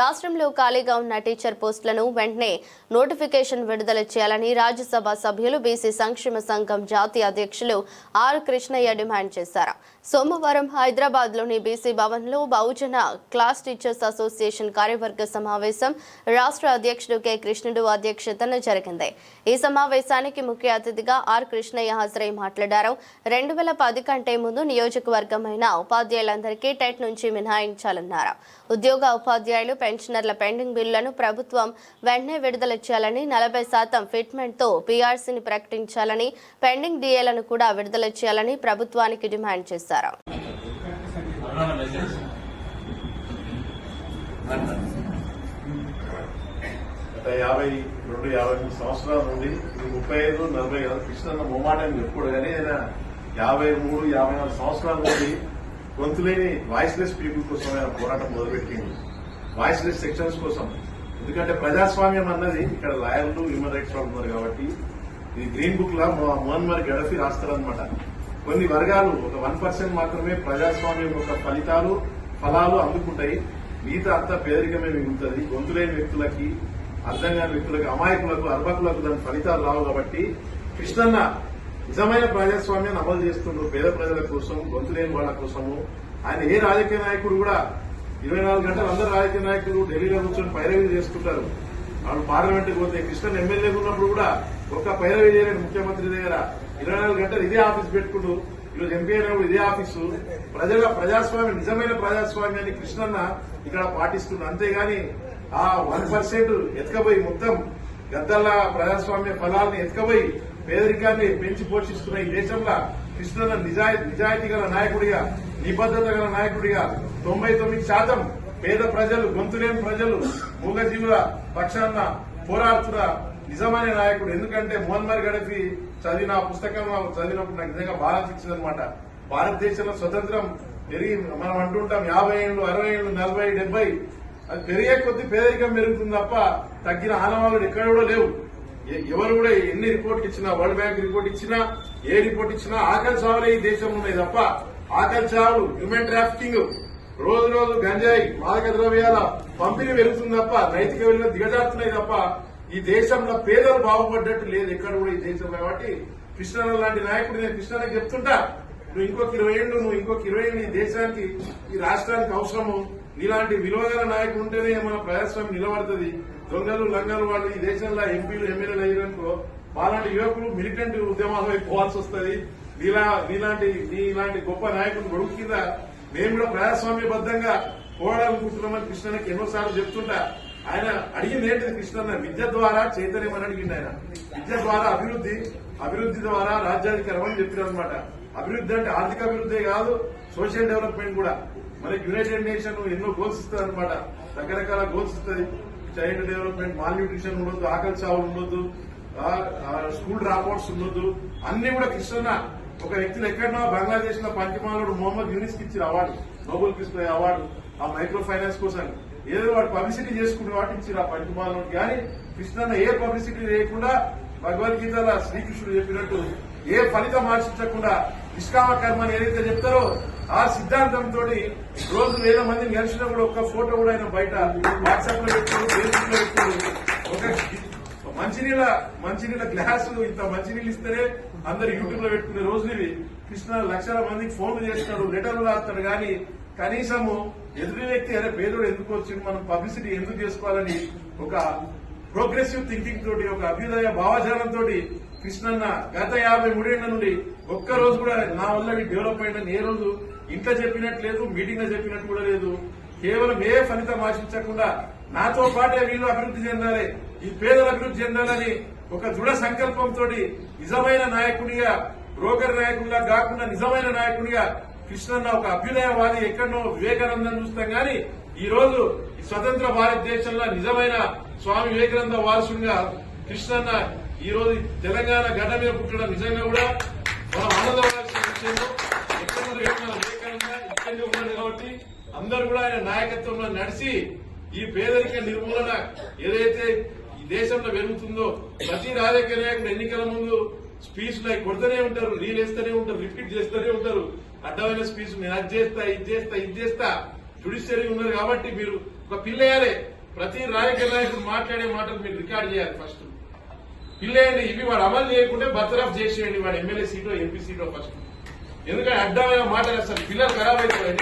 రాష్ట్రంలో ఖాళీగా ఉన్న టీచర్ పోస్టులను వెంటనే నోటిఫికేషన్ విడుదల చేయాలని రాజ్యసభ సభ్యులు బీసీ సంక్షేమ సంఘం జాతీయ అధ్యక్షులు ఆర్ కృష్ణయ్య డిమాండ్ చేశారు. సోమవారం హైదరాబాద్లోని బీసీ భవన్లో బహుజన క్లాస్ టీచర్స్ అసోసియేషన్ కార్యవర్గ సమావేశం రాష్ట్ర అధ్యక్షుడు కె కృష్ణుడు అధ్యక్షతన జరిగింది. ఈ సమావేశానికి ముఖ్య అతిథిగా ఆర్ కృష్ణయ్య హాజరై మాట్లాడారు. రెండు వేల పది కంటే ముందు నియోజకవర్గమైన ఉపాధ్యాయులందరికీ టెట్ నుంచి మినహాయించాలన్నారు. ఉద్యోగ ఉపాధ్యాయులు పెన్షనర్ల పెండింగ్ బిల్లులను ప్రభుత్వం వెంటనే విడుదల చేయాలని నలభై శాతం ఫిట్మెంట్తో పీఆర్సీని ప్రకటించాలని పెండింగ్ డిఏలను కూడా విడుదల చేయాలని ప్రభుత్వానికి డిమాండ్ చేశారు. గత యాభై రెండు యాభై మూడు సంవత్సరాల నుండి ఇది ముప్పై ఐదు నలభై కృష్ణ మొమాట అని చెప్పుడు కానీ ఆయన యాభై మూడు యాభై నాలుగు సంవత్సరాల నుండి గొంతులేని వాయిస్లెస్ పీపుల్ కోసం ఆయన పోరాటం మొదలుపెట్టింది. వాయిస్లెస్ సెక్షన్స్ కోసం. ఎందుకంటే ప్రజాస్వామ్యం అన్నది ఇక్కడ లాయర్లు హ్యూమన్ రైట్స్ వాళ్ళు ఉన్నారు కాబట్టి ఇది గ్రీన్ బుక్ లా మో- మోహన్ గడఫీ రాస్తారనమాట కొన్ని వర్గాలు ఒక వన్ పర్సెంట్ మాత్రమే ప్రజాస్వామ్యం యొక్క ఫలితాలు ఫలాలు అందుకుంటాయి. మిగతా అంతా పేదరికమే మిగులుతుంది. గొంతులేని వ్యక్తులకి అర్థం కాని వ్యక్తులకు అమాయకులకు అర్భకులకు దాని ఫలితాలు రావు కాబట్టి కృష్ణన్న నిజమైన ప్రజాస్వామ్యాన్ని అమలు చేస్తుండ్రు పేద ప్రజల కోసం గొంతులేని వాళ్ళ కోసము. ఆయన ఏ రాజకీయ నాయకుడు కూడా ఇరవై నాలుగు గంటలు అందరు రాజకీయ నాయకులు ఢిల్లీలో కూర్చొని పైరవీ చేసుకుంటారు. వాళ్ళు పార్లమెంట్కి పోతే కృష్ణన్ ఎమ్మెల్యే ఉన్నప్పుడు కూడా ఒక్క పైరవీ చేయలేదు ముఖ్యమంత్రి దగ్గర. ఇరవై నాలుగు గంటలు ఇదే ఆఫీస్ పెట్టుకుంటూ ఈరోజు ఎంపీ అయినప్పుడు ఇదే ఆఫీసు. ప్రజల ప్రజాస్వామ్యం నిజమైన ప్రజాస్వామ్యాన్ని కృష్ణన్న ఇక్కడ పాటిస్తుంది అంతేగాని ఆ వన్ పర్సెంట్ ఎత్తుకపోయి మొత్తం గద్దల ప్రజాస్వామ్య ఫలాలను ఎత్తుకపోయి పేదరికాన్ని పెంచి పోషిస్తున్న ఈ దేశంలో కృష్ణన్న నిజాయి నిజాయితీ గల నాయకుడిగా నిబద్ధత గల నాయకుడిగా తొంభై తొమ్మిది శాతం పేద ప్రజలు గొంతులేని ప్రజలు మూగజీవుల పక్షాన పోరాడుతున్న నిజమైన నాయకుడు. ఎందుకంటే మోహన్మార్ గడపి చదివిన పుస్తకం చదివినప్పుడు నాకు నిజంగా బాగా అనిపించింది అనమాట భారతదేశంలో స్వతంత్రం పెరిగి మనం అంటుంటాం యాభై ఏళ్ళు అరవై ఏళ్ళు నలభై డెబ్బై అది పెరిగే కొద్ది పేదరికం పెరుగుతుంది తప్ప తగ్గిన ఆనవాళ్ళు ఎక్కడ కూడా లేవు. ఎవరు కూడా ఎన్ని రిపోర్ట్లు ఇచ్చినా వరల్డ్ బ్యాంక్ రిపోర్ట్ ఇచ్చినా ఏ రిపోర్ట్ ఇచ్చినా ఆకలి చావులే ఈ దేశంలో ఉన్నాయి తప్ప ఆకలి చావులు హ్యూమన్ ట్రాఫికింగ్ రోజు రోజు గంజాయి మాదక ద్రవ్యాల పంపిణీ పెరుగుతుంది తప్ప నైతిక విలువ దిగజారుతున్నాయి తప్ప ఈ దేశంలో పేదలు బాగుపడ్డట్టు లేదు. ఎక్కడ కూడా ఈ దేశంలో కాబట్టి కృష్ణ లాంటి నాయకుడు నేను కృష్ణన్నకి చెప్తుంటా నువ్వు ఇంకొక ఇరవై ఏళ్ళు నువ్వు ఇంకొక ఇరవై ఏళ్ళు ఈ దేశానికి ఈ రాష్ట్రానికి అవసరము. నీలాంటి విలువగల నాయకుడు ఉంటేనే మన ప్రజాస్వామ్యం నిలబడుతుంది. దొంగలు లంగలు వాళ్ళు ఈ దేశంలో ఎంపీలు ఎమ్మెల్యేలు అయ్యారనుకో వాళ్ళంటి యువకులు మిలిటెంట్ ఉద్యమాల పోవాల్సి వస్తుంది. నీలా నీలాంటి నీలాంటి గొప్ప నాయకుడు గొడుగు కింద మేము కూడా ప్రజాస్వామ్యబద్ధంగా పోరాడాలనుకుంటున్నామని కృష్ణకి ఎన్నోసార్లు చెప్తుంటా. ఆయన అడిగింది ఏంటిది కృష్ణన్న? విద్య ద్వారా చైతన్యం అని అడిగింది ఆయన. విద్య ద్వారా అభివృద్ధి అభివృద్ధి ద్వారా రాజ్యాధికారం అని చెప్పారు అనమాట అభివృద్ధి అంటే ఆర్థిక అభివృద్ధి కాదు సోషల్ డెవలప్మెంట్ కూడా. మనకి యునైటెడ్ నేషన్ ఎన్నో గోల్స్ ఇస్తుంది అనమాట రకరకాల గోల్స్ ఇస్తుంది. చైల్డ్ డెవలప్మెంట్ మాల్ న్యూట్రిషన్ ఉండొద్దు ఆకలి చావులు ఉండొద్దు. స్కూల్ డ్రాప్అవుట్స్ ఉండొద్దు. అన్ని కూడా కృష్ణ ఒక వ్యక్తులు ఎక్కడో బంగ్లాదేశ్లో పంచమాలుడు మొహమ్మద్ యూనిస్కి ఇచ్చిన అవార్డు నోబెల్ కృష్ణ అవార్డు ఆ మైక్రో ఫైనాన్స్ కోసం. ఏదో వాడు పబ్లిసిటీ చేసుకునే వాటి ఇచ్చిన ఆ పంచమాలను కానీ కృష్ణ ఏ పబ్లిసిటీ లేకుండా భగవద్గీతల శ్రీకృష్ణుడు చెప్పినట్టు ఏ ఫలితం ఆశించకుండా నిష్కామ కర్మని ఏదైతే చెప్తారో ఆ సిద్ధాంతంతో రోజు వేల మంది కలిసినా కూడా ఒక్క ఫోటో కూడా ఆయన బయట వాట్సాప్లో పెట్టారు ఫేస్బుక్లో పెట్టారు ఒక మంచినీళ్ళ మంచినీళ్ళ గ్లాసు ఇంత మంచినీళ్ళు ఇస్తేనే అందరు యూట్యూబ్లో పెట్టుకునే రోజులు ఇవి. కృష్ణ లక్షల మందికి ఫోన్లు చేస్తాడు లెటర్లు రాస్తాడు కానీ కనీసము ఎదురు వ్యక్తి అరే పేదోడు ఎందుకు వచ్చింది మనం పబ్లిసిటీ ఎందుకు చేసుకోవాలని ఒక ప్రోగ్రెసివ్ థింకింగ్ తోటి ఒక అభ్యుదయ భావజాలంతో కృష్ణన్న గత యాభై మూడేళ్ళ నుండి ఒక్క రోజు కూడా నా వల్ల డెవలప్ అయిందని ఏ రోజు ఇంట్లో చెప్పినట్టు లేదు మీటింగ్లో చెప్పినట్టు కూడా లేదు. కేవలం ఏ ఫలితం ఆశించకుండా నాతో పాటే వీళ్ళు అభివృద్ధి చెందాలి ఈ పేదలు అభివృద్ధి చెందాలని ఒక దృఢ సంకల్పంతో నిజమైన నాయకుడిగా బ్రోకర్ నాయకుడిగా కాకుండా నిజమైన నాయకుడిగా కృష్ణన్న ఒక అభ్యుదయవాది ఎక్కడో వివేకానందం చూస్తాం గాని ఈ రోజు ఈ స్వతంత్ర భారతదేశంలో నిజమైన స్వామి వివేకానంద వారసుడిగా కృష్ణన్న ఈ రోజు తెలంగాణ గడ్డ మీద పుట్టడం నిజంగా కూడా మనం ఆనందపడాల్సిన విషయంలో ఎక్కడ వివేకానంద ఇక్కడే ఉన్నాడు కాబట్టి అందరూ కూడా ఆయన నాయకత్వంలో నడిచి ఈ పేదరిక నిర్మూలన ఏదైతే ఈ దేశంలో పెరుగుతుందో ప్రతి రాజకీయ నాయకుడు ఎన్నికల ముందు స్పీచ్లు అవి కొడుతూనే ఉంటారు రీల్ వేస్తూనే ఉంటారు రిపీట్ చేస్తూనే ఉంటారు. అడ్డమైన స్పీచ్ నేను అది చేస్తా ఇది చేస్తా ఇది చేస్తా. జుడిషియరీ ఉన్నారు కాబట్టి మీరు ఒక పిల్లేయాలి. ప్రతి రాజకీయ నాయకుడు మాట్లాడే మాటలు మీరు రికార్డ్ చేయాలి ఫస్ట్ పిల్లేయండి ఇవి వాడు అమలు చేయకుంటే బర్తరఫ్ చేసేయండి వాడు ఎమ్మెల్యే సీటో ఎంపీ సీటో ఫస్ట్ ఎందుకంటే అడ్డమైన మాటలు అసలు పిల్లలు ఖరాబ్ అయిపోయాయి